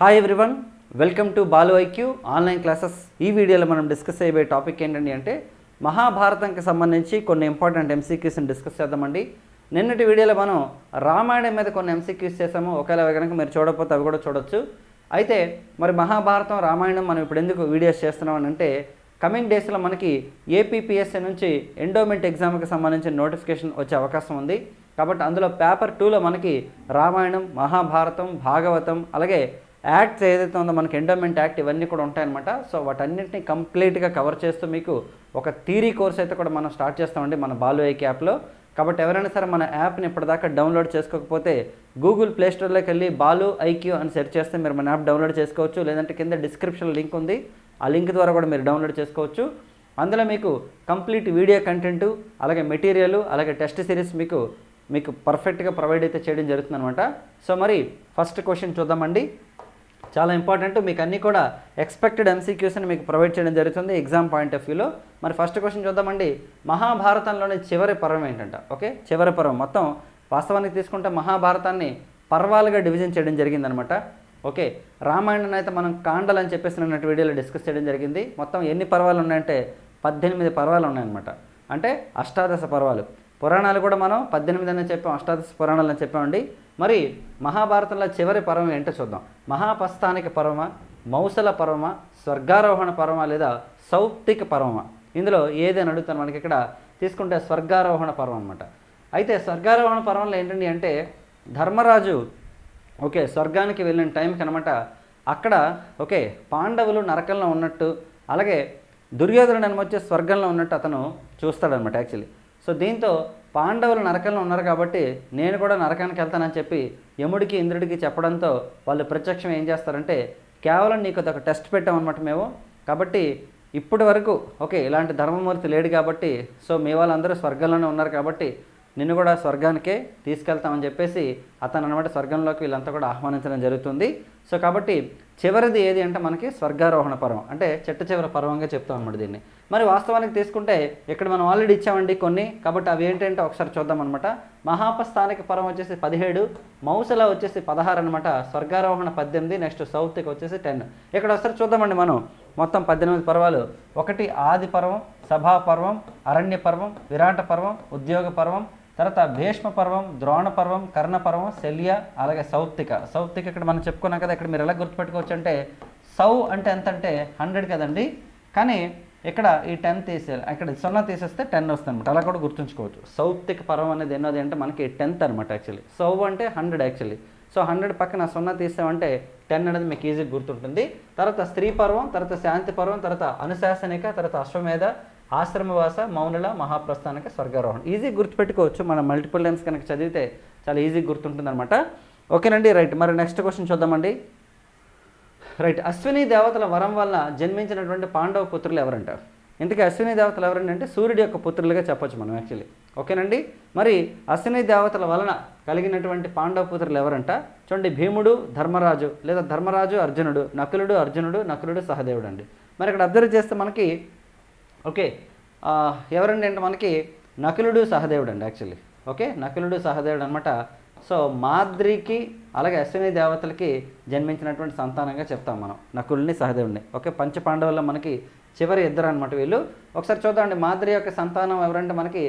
Hi everyone welcome to Balu IQ online classes ఈ వీడియోలో మనం డిస్కస్ చేయబోయే టాపిక్ ఏంటండి అంటే మహాభారతంకి సంబంధించి కొన్ని ఇంపార్టెంట్ ఎంసీక్యూస్ని డిస్కస్ చేద్దామండి. నిన్నటి వీడియోలో మనం రామాయణం మీద కొన్ని ఎంసీక్యూస్ చేసాము. ఒకవేళ కనుక మీరు చూడకపోతే అవి కూడా చూడొచ్చు. అయితే మరి మహాభారతం రామాయణం మనం ఇప్పుడు ఎందుకు వీడియోస్ చేస్తున్నాం అని అంటే కమింగ్ డేస్లో మనకి ఏపీపీఎస్సీ నుంచి ఎండోమెంట్ ఎగ్జామ్కి సంబంధించిన నోటిఫికేషన్ వచ్చే అవకాశం ఉంది. కాబట్టి అందులో పేపర్ టూలో మనకి రామాయణం మహాభారతం భాగవతం అలాగే యాక్ట్స్ ఏదైతే ఉందో మనకి ఎండోమెంట్ యాక్ట్ ఇవన్నీ కూడా ఉంటాయన్నమాట. సో వాటన్నింటినీ కంప్లీట్గా కవర్ చేస్తూ మీకు ఒక థీరీ కోర్స్ అయితే కూడా మనం స్టార్ట్ చేస్తామండి మన బాలు యాప్లో. కాబట్టి ఎవరైనా సరే మన యాప్ని ఇప్పటిదాకా డౌన్లోడ్ చేసుకోకపోతే గూగుల్ ప్లేస్టోర్లోకి వెళ్ళి బాలు ఐక్యూ అని సెర్చ్ చేస్తే మీరు మన యాప్ డౌన్లోడ్ చేసుకోవచ్చు. లేదంటే కింద డిస్క్రిప్షన్ లింక్ ఉంది. ఆ లింక్ ద్వారా కూడా మీరు డౌన్లోడ్ చేసుకోవచ్చు. అందులో మీకు కంప్లీట్ వీడియో కంటెంట్ అలాగే మెటీరియల్ అలాగే టెస్ట్ సిరీస్ మీకు మీకు పర్ఫెక్ట్గా ప్రొవైడ్ అయితే చేయడం జరుగుతుందన్నమాట. సో మరి ఫస్ట్ క్వశ్చన్ చూద్దామండి. చాలా ఇంపార్టెంట్. మీకు అన్నీ కూడా ఎక్స్పెక్టెడ్ ఎంసీక్యూస్ని మీకు ప్రొవైడ్ చేయడం జరుగుతుంది ఎగ్జామ్ పాయింట్ ఆఫ్ వ్యూలో మరి ఫస్ట్ క్వశ్చన్ చూద్దామండి. మహాభారతంలోని చివరి పర్వం ఏంటంట? ఓకే? చివరి పర్వం. మొత్తం వాస్తవానికి తీసుకుంటే మహాభారతాన్ని పర్వాలుగా డివిజన్ చేయడం జరిగిందనమాట. ఓకే? రామాయణం అయితే మనం కాండలు అని చెప్పేసి నిన్నటి వీడియోలో డిస్కస్ చేయడం జరిగింది. మొత్తం ఎన్ని పర్వాలు ఉన్నాయంటే పద్దెనిమిది పర్వాలు ఉన్నాయన్నమాట. అంటే అష్టాదశ పర్వాలు. పురాణాలు కూడా మనం పద్దెనిమిది అని చెప్పాం అష్టాదశ పురాణాలు అని చెప్పామండి. మరి మహాభారతంలో చివరి పర్వం ఏంటో చూద్దాం. మహాపస్థానిక పర్వమ మౌసల పర్వమ స్వర్గారోహణ పర్వమ లేదా సౌప్తిక పర్వమ? ఇందులో ఏదని అడుగుతాను మనకి ఇక్కడ. తీసుకుంటే స్వర్గారోహణ పర్వం అనమాట అయితే స్వర్గారోహణ పర్వంలో ఏంటండి అంటే ధర్మరాజు ఓకే స్వర్గానికి వెళ్ళిన టైంకి అనమాట అక్కడ ఓకే పాండవులు నరకంలో ఉన్నట్టు అలాగే దుర్యోధనుడు అనమొచ్చే స్వర్గంలో ఉన్నట్టు అతను చూస్తాడనమాట యాక్చువల్లీ. సో దీంతో పాండవులు నరకంలో ఉన్నారు కాబట్టి నేను కూడా నరకానికి వెళ్తానని చెప్పి యముడికి ఇంద్రుడికి చెప్పడంతో వాళ్ళు ప్రత్యక్షం ఏం చేస్తారంటే కేవలం నీకు ఒక టెస్ట్ పెట్టామన్నమాట మేము. కాబట్టి ఇప్పటి వరకు ఓకే ఇలాంటి ధర్మమూర్తి లేడు కాబట్టి సో మీ వాళ్ళందరూ స్వర్గంలోనే ఉన్నారు కాబట్టి నిన్ను కూడా స్వర్గానికే తీసుకెళ్తామని చెప్పేసి అతను అనమాట స్వర్గంలోకి వీళ్ళంతా కూడా ఆహ్వానించడం జరుగుతుంది. సో కాబట్టి చివరిది ఏది అంటే మనకి స్వర్గారోహణ పర్వం. అంటే చిట్ట చివరి పర్వంగా చెప్తాం అనమాట దీన్ని. మరి వాస్తవానికి తీసుకుంటే ఇక్కడ మనం ఆల్రెడీ ఇచ్చామండి కొన్ని కాబట్టి అవి ఏంటంటే ఒకసారి చూద్దాం అనమాట మహాపస్థానిక పర్వం వచ్చేసి పదిహేడు మౌసల వచ్చేసి పదహారు అనమాట స్వర్గారోహణ పద్దెనిమిది నెక్స్ట్ సౌత్కి వచ్చేసి టెన్. ఇక్కడ ఒకసారి చూద్దామండి మనం. మొత్తం పద్దెనిమిది పర్వాలు. ఒకటి ఆది పర్వం సభా పర్వం అరణ్య పర్వం విరాట పర్వం ఉద్యోగ పర్వం తర్వాత భీష్మ పర్వం ద్రోణ పర్వం కర్ణ పర్వం శల్య అలాగే సౌత్తిక సౌత్తిక ఇక్కడ మనం చెప్పుకున్నాం కదా ఇక్కడ మీరు ఎలా గుర్తుపెట్టుకోవచ్చు అంటే సౌ అంటే ఎంత అంటే హండ్రెడ్ కదండి? కానీ ఇక్కడ ఈ టెన్ తీసేయాలి ఇక్కడ సున్నా తీసేస్తే టెన్ వస్తుంది అనమాట అలా కూడా గుర్తుంచుకోవచ్చు. సౌప్తిక పర్వం అనేది ఎన్నోది అంటే మనకి టెన్త్ అనమాట యాక్చువల్లీ సౌ అంటే హండ్రెడ్ యాక్చువల్లీ సో హండ్రెడ్ పక్కన సున్నా తీసామంటే టెన్ అనేది మీకు ఈజీగా గుర్తుంటుంది. తర్వాత స్త్రీ పర్వం తర్వాత శాంతి పర్వం తర్వాత అనుశాసనిక తర్వాత అశ్వమేధ ఆశ్రమవాస మౌనుల మహాప్రస్థానిక స్వర్గారోహణ. ఈజీ గుర్తుపెట్టుకోవచ్చు. మన మల్టిపుల్ లైన్స్ కనుక చదివితే చాలా ఈజీ గుర్తుంటుంది అనమాట ఓకేనండి రైట్. మరి నెక్స్ట్ క్వశ్చన్ చూద్దామండి. రైట్ అశ్విని దేవతల వరం వల్ల జన్మించినటువంటి పాండవ పుత్రులు ఎవరంట? ఇంతకీ అశ్విని దేవతలు ఎవరండి అంటే సూర్యుడి యొక్క పుత్రులుగా చెప్పొచ్చు మనం యాక్చువల్లీ ఓకేనండి? మరి అశ్విని దేవతల వలన కలిగినటువంటి పాండవ పుత్రులు ఎవరంట? చూడండి భీముడు ధర్మరాజు లేదా ధర్మరాజు అర్జునుడు నకులుడు అర్జునుడు నకులుడు సహదేవుడు అండి మరి ఇక్కడ అబ్జర్వ్ చేస్తే మనకి ఓకే ఎవరండి అంటే మనకి నకులుడు సహదేవుడు అండి యాక్చువల్లీ ఓకే నకులుడు సహదేవుడు అనమాట సో మాద్రికి అలాగే అశ్విని దేవతలకి జన్మించినటువంటి సంతానంగా చెప్తాం మనం నకులుని సహదేవుడిని ఓకే పంచ పాండవుల్లో మనకి చివరి ఇద్దరు అనమాట వీళ్ళు. ఒకసారి చూద్దామండి మాద్రి యొక్క సంతానం ఎవరంటే మనకి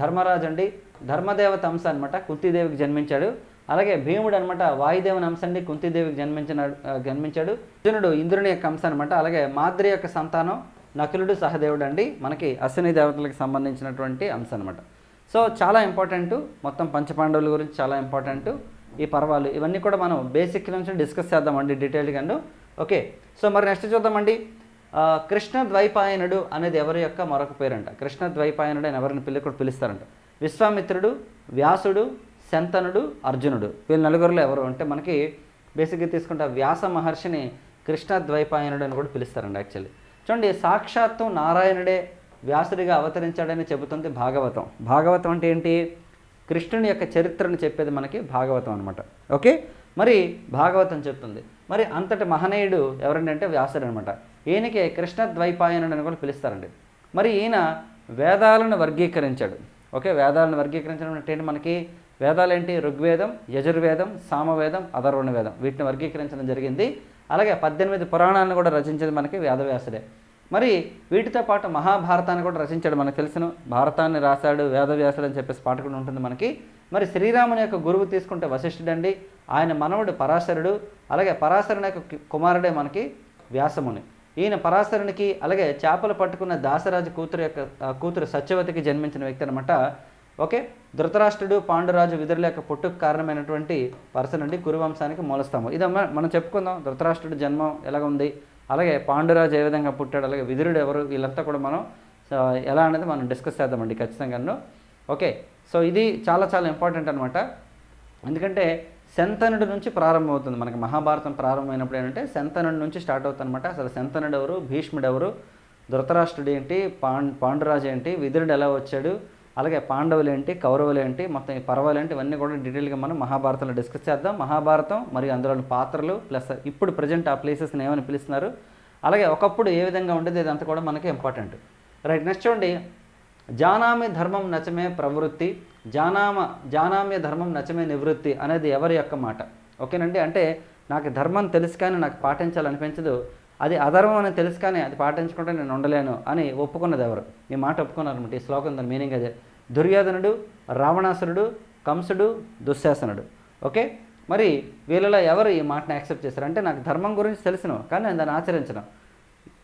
ధర్మరాజు అండి. ధర్మదేవత అంశ అనమాట కుంతీదేవికి జన్మించాడు. అలాగే భీముడు అనమాట వాయుదేవుని అంశ అండి కుంతీదేవికి జన్మించిన జన్మించాడు. అర్జునుడు ఇంద్రుని యొక్క అంశ అనమాట అలాగే మాద్రి యొక్క సంతానం నకులుడు సహదేవుడు అండి మనకి అశ్విని దేవతలకు సంబంధించినటువంటి అంశం అనమాట సో చాలా ఇంపార్టెంట్. మొత్తం పంచపాండవుల గురించి చాలా ఇంపార్టెంట్. ఈ పర్వాలు ఇవన్నీ కూడా మనం బేసిక్ నుంచి డిస్కస్ చేద్దామండి డీటెయిల్గాను ఓకే సో మరి నెక్స్ట్ చూద్దామండి. కృష్ణ ద్వైపాయనుడు అనేది ఎవరి యొక్క మరొక పేరంట? కృష్ణ ద్వైపాయనుడు అని ఎవరిని పిల్లి కూడా పిలుస్తారంట. విశ్వామిత్రుడు వ్యాసుడు శంతనుడు అర్జునుడు. వీళ్ళు నలుగురిలో ఎవరు అంటే మనకి బేసిక్గా తీసుకుంటే వ్యాస మహర్షిని కృష్ణ ద్వైపాయనుడు అని కూడా పిలుస్తారండి యాక్చువల్లీ చూడండి సాక్షాత్తు నారాయణుడే వ్యాసుడిగా అవతరించాడని చెబుతుంది భాగవతం. భాగవతం అంటే ఏంటి? కృష్ణుని యొక్క చరిత్రను చెప్పేది మనకి భాగవతం అనమాట ఓకే? మరి భాగవతం చెప్తుంది. మరి అంతటి మహనీయుడు ఎవరండి అంటే వ్యాసుడు అనమాట ఈయనకి కృష్ణ ద్వైపాయనుడు అని కూడా పిలుస్తారండి. మరి ఈయన వేదాలను వర్గీకరించాడు. ఓకే? వేదాలను వర్గీకరించడం అంటే మనకి? వేదాలు ఏంటి ఋగ్వేదం యజుర్వేదం సామవేదం అధర్వణ వేదం వీటిని వర్గీకరించడం జరిగింది. అలాగే పద్దెనిమిది పురాణాలను కూడా రచించేది మనకి వేదవ్యాసుడే. మరి వీటితో పాటు మహాభారతాన్ని కూడా రచించాడు మనకు తెలుసును. భారతాన్ని రాశాడు వేదవ్యాసుడు అని చెప్పేసి పాట కూడా ఉంటుంది మనకి. మరి శ్రీరాముని యొక్క గురువు తీసుకుంటే వశిష్ఠుడండి. ఆయన మనవడు పరాశరుడు అలాగే పరాశరుని యొక్క కుమారుడే మనకి వ్యాసముని. ఈయన పరాశరునికి అలాగే చేపలు పట్టుకున్న దాసరాజు కూతురు యొక్క కూతురు సత్యవతికి జన్మించిన వ్యక్తి అనమాట ఓకే? ధృతరాష్ట్రుడు పాండురాజు విధుల యొక్క పుట్టుకు కారణమైనటువంటి పర్సన్ అండి కురువంశానికి మూలస్తాము ఇది మనం చెప్పుకుందాం. ధృతరాష్ట్రుడు జన్మం ఎలాగ ఉంది అలాగే పాండురాజు ఏ విధంగా పుట్టాడు అలాగే విదురుడు ఎవరు వీళ్ళంతా కూడా మనం ఎలా అనేది మనం డిస్కస్ చేద్దామండి ఖచ్చితంగాను. ఓకే సో ఇది చాలా చాలా ఇంపార్టెంట్ అనమాట ఎందుకంటే శంతనుడి నుంచి ప్రారంభమవుతుంది మనకి మహాభారతం ప్రారంభమైనప్పుడు ఏంటంటే శంతనుడి నుంచి స్టార్ట్ అవుతుంది అనమాట అసలు శంతనుడు ఎవరు భీష్ముడు ఎవరు ధృతరాష్ట్రుడు ఏంటి పాండ్ పాండురాజు ఏంటి విదురుడు ఎలా వచ్చాడు అలాగే పాండవులు ఏంటి కౌరవులు ఏంటి మొత్తం ఈ పర్వాలు ఏంటి ఇవన్నీ కూడా డీటెయిల్గా మనం మహాభారతంలో డిస్కస్ చేద్దాం. మహాభారతం మరియు అందులోని పాత్రలు ప్లస్ ఇప్పుడు ప్రజెంట్ ఆ ప్లేసెస్ని ఏమని పిలుస్తున్నారు. అలాగే ఒకప్పుడు ఏ విధంగా ఉండేది ఇదంతా కూడా మనకి ఇంపార్టెంట్. రైట్ నెక్స్ట్ చూడండి. జానామి ధర్మం నచమే ప్రవృత్తి జానామ జానామ్య ధర్మం నచమే నివృత్తి అనేది ఎవరి యొక్క మాట? ఓకేనండి? అంటే నాకు ధర్మం తెలుసు కానీ నాకు పాటించాలనిపించదు. అది అధర్మం అని తెలుసు కానీ అది పాటించుకుంటే నేను ఉండలేను అని ఒప్పుకున్నది ఎవరు? ఈ మాట ఒప్పుకున్నారనమాట ఈ శ్లోకం దాని మీనింగ్ అదే. దుర్యోధనుడు రావణాసురుడు కంసుడు దుశ్శాసనుడు. ఓకే? మరి వీళ్ళలో ఎవరు ఈ మాటను యాక్సెప్ట్ చేశారు? అంటే నాకు ధర్మం గురించి తెలుసును కానీ నేను దాన్ని ఆచరించను.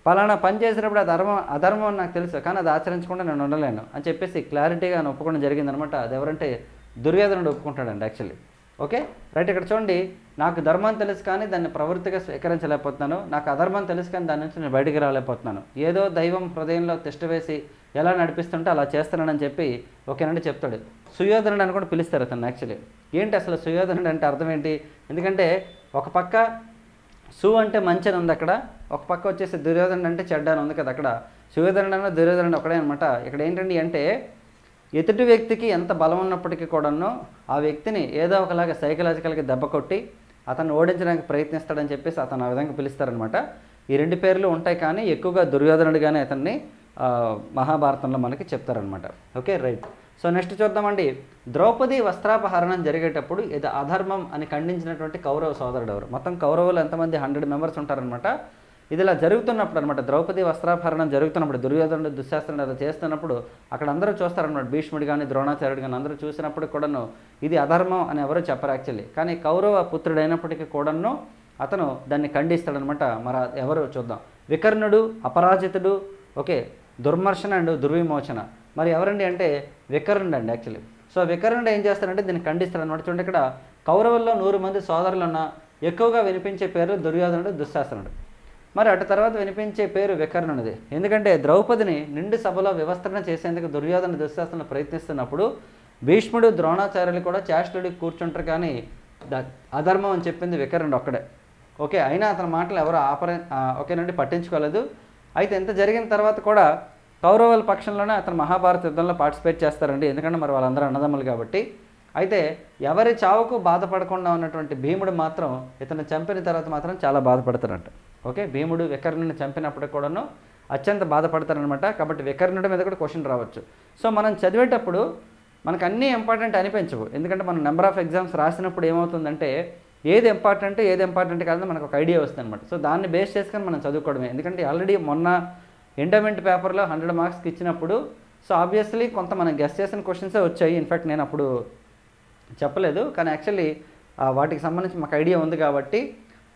పలానా పని చేసినప్పుడు ఆ ధర్మం అధర్మం అని నాకు తెలుసు. కానీ అది ఆచరించకుండా నేను ఉండలేను అని చెప్పేసి క్లారిటీగా ఆయన ఒప్పుకోవడం జరిగిందనమాట. అది ఎవరంటే దుర్యోధనుడు ఒప్పుకుంటాడండి యాక్చువల్లీ ఓకే? రైట్ ఇక్కడ చూడండి. నాకు ధర్మం తెలుసు కానీ దాన్ని ప్రవృత్తిగా స్వీకరించలేకపోతున్నాను. నాకు అధర్మం తెలుసు కానీ దాని నుంచి నేను బయటికి రాలేకపోతున్నాను. ఏదో దైవం హృదయంలో తిష్ట వేసి ఎలా నడిపిస్తుంటే అలా చేస్తున్నానని చెప్పి ఓకేనండి చెప్తాడు. సుయోధనుడు అని కూడా పిలుస్తారు అతను యాక్చువల్లీ ఏంటి అసలు సుయోధనుడు అంటే అర్థం ఏంటి? ఎందుకంటే ఒక పక్క సు అంటే మంచి అని ఉంది అక్కడ ఒక పక్క వచ్చేసి దుర్యోధనుడు అంటే చెడ్డ అని ఉంది కదా అక్కడ. సుయోధనుడు అన్న దుర్యోధనుడు ఒకడే అనమాట ఇక్కడ ఏంటండి అంటే ఎదుటి వ్యక్తికి ఎంత బలం ఉన్నప్పటికీ కూడానో ఆ వ్యక్తిని ఏదో ఒకలాగా సైకలాజికల్గా దెబ్బ కొట్టి అతన్ని ఓడించడానికి ప్రయత్నిస్తాడని చెప్పేసి అతను ఆ విధంగా పిలుస్తారనమాట ఈ రెండు పేర్లు ఉంటాయి కానీ ఎక్కువగా దుర్యోధనుడిగానే అతన్ని మహాభారతంలో మనకి చెప్తారనమాట ఓకే రైట్. సో నెక్స్ట్ చూద్దామండి. ద్రౌపది వస్త్రాపహరణం జరిగేటప్పుడు ఇది అధర్మం అని ఖండించినటువంటి కౌరవ సోదరుడు ఎవరు? మొత్తం కౌరవులు ఎంతమంది? హండ్రెడ్ మెంబర్స్ ఉంటారనమాట ఇది ఇలా జరుగుతున్నప్పుడు అనమాట ద్రౌపది వస్త్రాభరణం జరుగుతున్నప్పుడు దుర్యోధనుడు దుశ్శాస్త్రం అలా చేస్తున్నప్పుడు అక్కడ అందరూ చూస్తారనమాట భీష్ముడు కానీ ద్రోణాచార్యుడు కానీ అందరూ చూసినప్పుడు కూడాను ఇది అధర్మం అని ఎవరో చెప్పరు యాక్చువల్లీ. కానీ కౌరవ పుత్రుడైనప్పటికీ కూడాను అతను దాన్ని ఖండిస్తాడనమాట మర ఎవరు చూద్దాం. వికర్ణుడు అపరాజితుడు ఓకే దుర్మర్శన అండ్ దుర్విమోచన. మరి ఎవరండి అంటే వికర్ణుడు అండి యాక్చువల్లీ. సో వికర్ణుడు ఏం చేస్తాడంటే దీన్ని ఖండిస్తాడనమాట చూడండి ఇక్కడ కౌరవుల్లో నూరు మంది సోదరులున్న ఎక్కువగా వినిపించే పేరు దుర్యోధనుడు దుశ్శాసనుడు మరి అటు తర్వాత వినిపించే పేరు వికర్ణునిది. ఎందుకంటే ద్రౌపదిని నిండు సభలో వివస్త్రణ చేసేందుకు దుర్యోధన దుశ్శాసన ప్రయత్నిస్తున్నప్పుడు భీష్ముడు ద్రోణాచార్యులు కూడా చేష్టలుడికి కూర్చుంటారు కానీ ద- అధర్మం అని చెప్పింది వికర్ణుడు ఒక్కడే. ఓకే అయినా అతని మాటలు ఎవరు ఆపర ఒకే ఓకేనండి పట్టించుకోలేదు. అయితే ఎంత జరిగిన తర్వాత కూడా కౌరవుల పక్షంలోనే అతను మహాభారత యుద్ధంలో పార్టిసిపేట్ చేస్తారండి. ఎందుకంటే మరి వాళ్ళందరూ అన్నదమ్ములు కాబట్టి. అయితే ఎవరి చావుకు బాధపడకుండా ఉన్నటువంటి భీముడు మాత్రం ఇతను చంపిన తర్వాత మాత్రం చాలా బాధపడతారంట. ఓకే? భీముడు వికర్ణుని చంపినప్పుడు కూడాను అత్యంత బాధపడతారనమాట కాబట్టి వికర్ణుడి మీద కూడా క్వశ్చన్ రావచ్చు. సో మనం చదివేటప్పుడు మనకు అన్నీ ఇంపార్టెంట్ అనిపించవు. ఎందుకంటే మనం నెంబర్ ఆఫ్ ఎగ్జామ్స్ రాసినప్పుడు ఏమవుతుందంటే ఏది ఇంపార్టెంట్ ఏది ఇంపార్టెంట్ కాదని మనకు ఒక ఐడియా వస్తుంది అనమాట సో దాన్ని బేస్ చేసుకొని మనం చదువుకోవడమే. ఎందుకంటే ఆల్రెడీ మొన్న ఎండమెంట్ పేపర్లో హండ్రెడ్ మార్క్స్కి ఇచ్చినప్పుడు సో ఆబ్వియస్లీ కొంత మనం గెస్ట్ చేసిన క్వశ్చన్సే వచ్చాయి. ఇన్ఫాక్ట్ నేను అప్పుడు చెప్పలేదు. కానీ యాక్చువల్లీ వాటికి సంబంధించి మాకు ఐడియా ఉంది కాబట్టి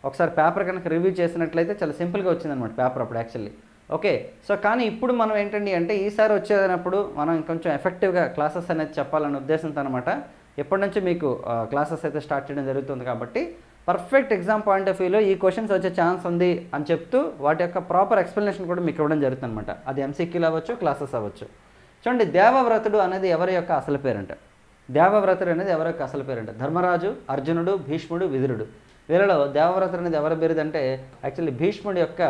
ఒకసారి పేపర్ కనుక రివ్యూ చేసినట్లయితే చాలా సింపుల్గా వచ్చిందనమాట పేపర్ అప్పుడు యాక్చువల్లీ. ఓకే సో కానీ ఇప్పుడు మనం ఏంటండి అంటే ఈసారి వచ్చేటప్పుడు మనం కొంచెం ఎఫెక్టివ్గా క్లాసెస్ అనేది చెప్పాలనే ఉద్దేశంతో అనమాట ఎప్పటి నుంచి మీకు క్లాసెస్ అయితే స్టార్ట్ చేయడం జరుగుతుంది కాబట్టి పర్ఫెక్ట్ ఎగ్జామ్ పాయింట్ ఆఫ్ వ్యూలో ఈ క్వశ్చన్స్ వచ్చే ఛాన్స్ ఉంది అని చెప్తూ వాటి యొక్క ప్రాపర్ ఎక్స్ప్లెనేషన్ కూడా మీకు ఇవ్వడం జరుగుతుంది అనమాట అది ఎంసీక్యూలు అవ్వచ్చు క్లాసెస్ అవ్వచ్చు. చూడండి దేవవ్రతుడు అనేది ఎవరి యొక్క అసలు పేరంట? దేవవ్రతుడు అనేది ఎవరి యొక్క అసలు పేరంట? ధర్మరాజు అర్జునుడు భీష్ముడు విదురుడు. వీళ్ళలో దేవవ్రతుడు అనేది ఎవరి పేరుది అంటే యాక్చువల్లీ భీష్ముడి యొక్క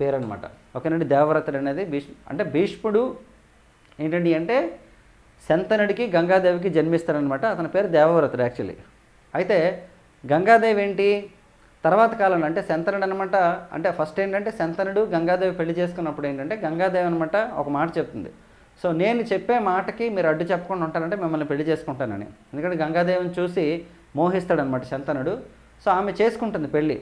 పేరనమాట ఓకేనండి? దేవవ్రతుడు అనేది భీష్ అంటే భీష్ముడు ఏంటండి అంటే శంతనుడికి గంగాదేవికి జన్మిస్తాడనమాట అతని పేరు దేవవ్రతుడు యాక్చువల్లీ అయితే గంగాదేవి ఏంటి? తర్వాత కాలంలో అంటే శంతనుడు అనమాట అంటే ఫస్ట్ ఏంటంటే శంతనుడు గంగాదేవి పెళ్ళి చేసుకున్నప్పుడు ఏంటంటే గంగాదేవి అనమాట ఒక మాట చెప్తుంది. సో నేను చెప్పే మాటకి మీరు అడ్డు చెప్పకుండా ఉంటారంటే మిమ్మల్ని పెళ్ళి చేసుకుంటానని. ఎందుకంటే గంగాదేవిని చూసి మోహిస్తాడనమాట శంతనుడు. సో ఆమె చేసుకుంటుంది పెళ్ళి.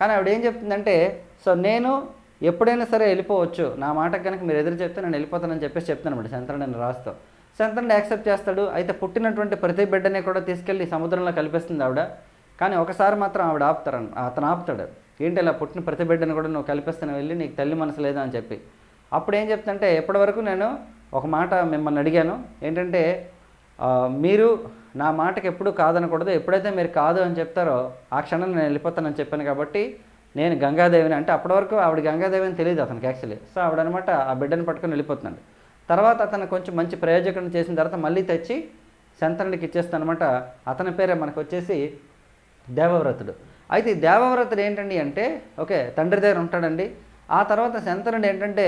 కానీ ఆవిడ ఏం చెప్తుందంటే సో నేను ఎప్పుడైనా సరే వెళ్ళిపోవచ్చు. నా మాటకు కనుక మీరు ఎదురు చెప్తే నేను వెళ్ళిపోతానని చెప్పేసి చెప్తాను అనమాట శంతనుడు రాస్తూ. శంతనుడు యాక్సెప్ట్ చేస్తాడు. అయితే పుట్టినటువంటి ప్రతి బిడ్డని కూడా తీసుకెళ్ళి సముద్రంలో కలిపేస్తుంది ఆవిడ. కానీ ఒకసారి మాత్రం ఆవిడ ఆపుతారు అతను ఆపుతాడు. ఏంటి ఇలా పుట్టిన ప్రతి బిడ్డను కూడా నువ్వు కల్పిస్తాను వెళ్ళి నీకు తల్లి మనసు లేదా? అని చెప్పి. అప్పుడు ఏం చెప్తుంటే ఎప్పటివరకు నేను ఒక మాట మిమ్మల్ని అడిగాను. ఏంటంటే మీరు నా మాటకి ఎప్పుడు కాదనకూడదు. ఎప్పుడైతే మీరు కాదు అని చెప్తారో ఆ క్షణం నేను వెళ్ళిపోతానని చెప్పాను కాబట్టి నేను గంగాదేవిని అంటే అప్పటి వరకు ఆవిడ గంగాదేవిని తెలియదు అతనికి యాక్చువల్లీ సో ఆవిడ అనమాట ఆ బిడ్డను పట్టుకొని వెళ్ళిపోతున్నాడు. తర్వాత అతను కొంచెం మంచి ప్రయోజకుడిని చేసిన తర్వాత మళ్ళీ తెచ్చి శంతనుడికి ఇచ్చేస్తానమాట అతని పేరే మనకు వచ్చేసి దేవవ్రతుడు. అయితే ఈ దేవవ్రతుడు ఏంటండి అంటే ఓకే తండ్రి దగ్గర ఉంటాడండి. ఆ తర్వాత శంతనుడు ఏంటంటే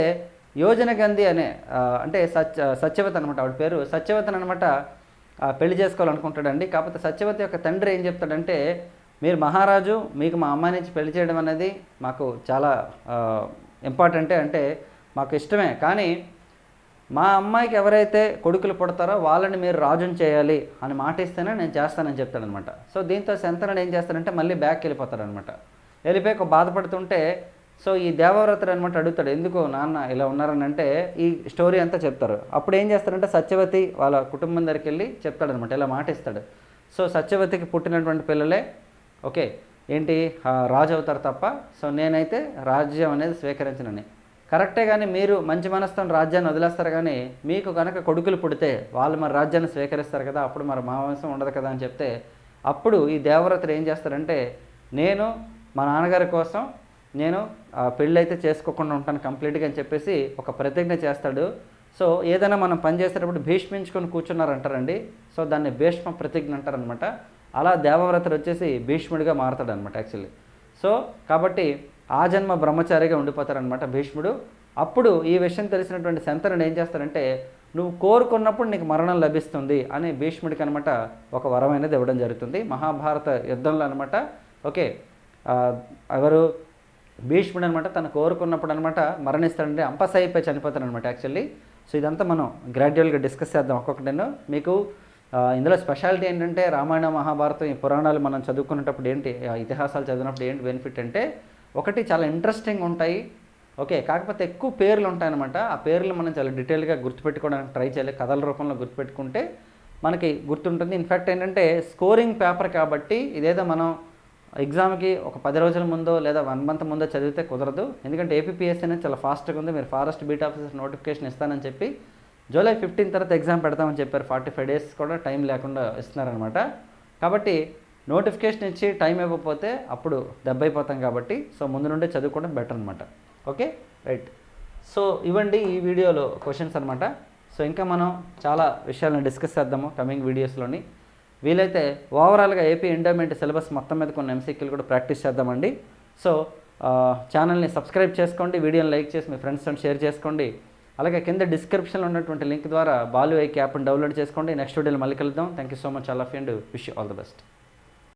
యోజన గంధి అనే అంటే సత్య సత్యవతి అనమాట ఆవిడ పేరు సత్యవతిని అనమాట పెళ్ళి చేసుకోవాలనుకుంటాడండి. కాకపోతే సత్యవతి యొక్క తండ్రి ఏం చెప్తాడంటే మీరు మహారాజు మీకు మా అమ్మాయి నుంచి పెళ్ళి చేయడం అనేది మాకు చాలా ఇంపార్టెంటే అంటే మాకు ఇష్టమే. కానీ మా అమ్మాయికి ఎవరైతే కొడుకులు పుడతారో వాళ్ళని మీరు రాజుని చేయాలి అని మాట ఇస్తేనే నేను చేస్తానని చెప్తాడనమాట. సో దీంతో శంతనుడు ఏం చేస్తాడంటే మళ్ళీ బ్యాక్ వెళ్ళిపోతాడనమాట. వెళ్ళిపోయి ఒక బాధపడుతుంటే సో ఈ దేవవ్రతుడు అనమాట అడుగుతాడు ఎందుకు నాన్న ఇలా ఉన్నారని అంటే ఈ స్టోరీ అంతా చెప్తారు. అప్పుడు ఏం చేస్తారంటే సత్యవతి వాళ్ళ కుటుంబం దగ్గరికి వెళ్ళి చెప్తాడనమాట ఇలా మాట ఇస్తాడు సో సత్యవతికి పుట్టినటువంటి పిల్లలే ఓకే ఏంటి? రాజు అవుతారు తప్ప సో నేనైతే రాజ్యం అనేది స్వీకరించనని. కరెక్టే కానీ మీరు మంచి మనసుతో రాజ్యాన్ని వదిలేస్తారు కానీ మీకు కనుక కొడుకులు పుడితే వాళ్ళు మరి రాజ్యాన్ని స్వీకరిస్తారు కదా అప్పుడు మరి మా వంశం ఉండదు కదా అని చెప్తే అప్పుడు ఈ దేవవ్రతుడు ఏం చేస్తారంటే నేను మా నాన్నగారి కోసం నేను పెళ్ళి అయితే చేసుకోకుండా ఉంటాను కంప్లీట్గా అని చెప్పేసి ఒక ప్రతిజ్ఞ చేస్తాడు. సో ఏదైనా మనం పని చేసేటప్పుడు భీష్మించుకొని కూర్చున్నారంటారండి. సో దాన్ని భీష్మ ప్రతిజ్ఞ అంటారనమాట. అలా దేవవ్రతుడు వచ్చేసి భీష్ముడిగా మారతాడు అనమాట యాక్చువల్లీ. సో కాబట్టి ఆ జన్మ బ్రహ్మచారిగా ఉండిపోతారనమాట భీష్ముడు. అప్పుడు ఈ విషయం తెలిసినటువంటి శంతనుడు ఏం చేస్తారంటే నువ్వు కోరుకున్నప్పుడు నీకు మరణం లభిస్తుంది అని భీష్ముడికి అనమాట ఒక వరం అనేది ఇవ్వడం జరుగుతుంది. మహాభారత యుద్ధంలో అనమాట. ఓకే ఎవరు భీష్ముడు అనమాట తను కోరుకున్నప్పుడు అనమాట మరణిస్తాడంటే అంపస్ అయిపోయి చనిపోతాడు అనమాట యాక్చువల్లీ. సో ఇదంతా మనం గ్రాడ్యువల్గా డిస్కస్ చేద్దాం. ఒక్కొక్కటి మీకు ఇందులో స్పెషాలిటీ ఏంటంటే రామాయణ మహాభారతం ఈ పురాణాలు మనం చదువుకునేటప్పుడు ఏంటి ఇతిహాసాలు చదివినప్పుడు ఏంటి బెనిఫిట్ అంటే ఒకటి చాలా ఇంట్రెస్టింగ్ ఉంటాయి. ఓకే కాకపోతే ఎక్కువ పేర్లు ఉంటాయన్నమాట. ఆ పేర్లు మనం చాలా డీటెయిల్గా గుర్తుపెట్టుకోవడానికి ట్రై చేయాలి. కథల రూపంలో గుర్తుపెట్టుకుంటే మనకి గుర్తుంటుంది. ఇన్ఫ్యాక్ట్ ఏంటంటే స్కోరింగ్ పేపర్ కాబట్టి ఇదేదో మనం ఎగ్జామ్కి ఒక పది రోజుల ముందో లేదా వన్ మంత్ ముందో చదివితే కుదరదు. ఎందుకంటే ఏపీపీఎస్సీ అనేది చాలా ఫాస్ట్గా ఉంది. మీరు ఫారెస్ట్ బీట్ ఆఫీసర్ నోటిఫికేషన్ ఇస్తానని చెప్పి జూలై ఫిఫ్టీన్ తర్వాత ఎగ్జామ్ పెడతామని చెప్పారు. ఫార్టీ ఫైవ్ డేస్ కూడా టైం లేకుండా ఇస్తున్నారనమాట కాబట్టి నోటిఫికేషన్ ఇచ్చి టైం ఇవ్వకపోతే అప్పుడు దెబ్బైపోతాం కాబట్టి సో ముందు నుండే చదువుకోవడం బెటర్ అనమాట ఓకే? రైట్. సో ఇవ్వండి ఈ వీడియోలో క్వశ్చన్స్ అనమాట సో ఇంకా మనం చాలా విషయాలను డిస్కస్ చేద్దాము కమింగ్ వీడియోస్లోని. వీలైతే ఓవరాల్గా ఏపీ ఎండోమెంట్ సిలబస్ మొత్తం మీద కొన్ని ఎంసీక్యూలు కూడా ప్రాక్టీస్ చేద్దామండి. సో ఛానల్ని సబ్స్క్రైబ్ చేసుకోండి వీడియోని లైక్ చేసి మీ ఫ్రెండ్స్తో షేర్ చేసుకోండి. అలాగే కింద డిస్క్రిప్షన్లో ఉన్నటువంటి లింక్ ద్వారా బాలు ఐక్ యాప్ని డౌన్లోడ్ చేసుకోండి. నెక్స్ట్ వీడియోలో మళ్ళీ కలుద్దాం. Thank you so much all of and wish all the best.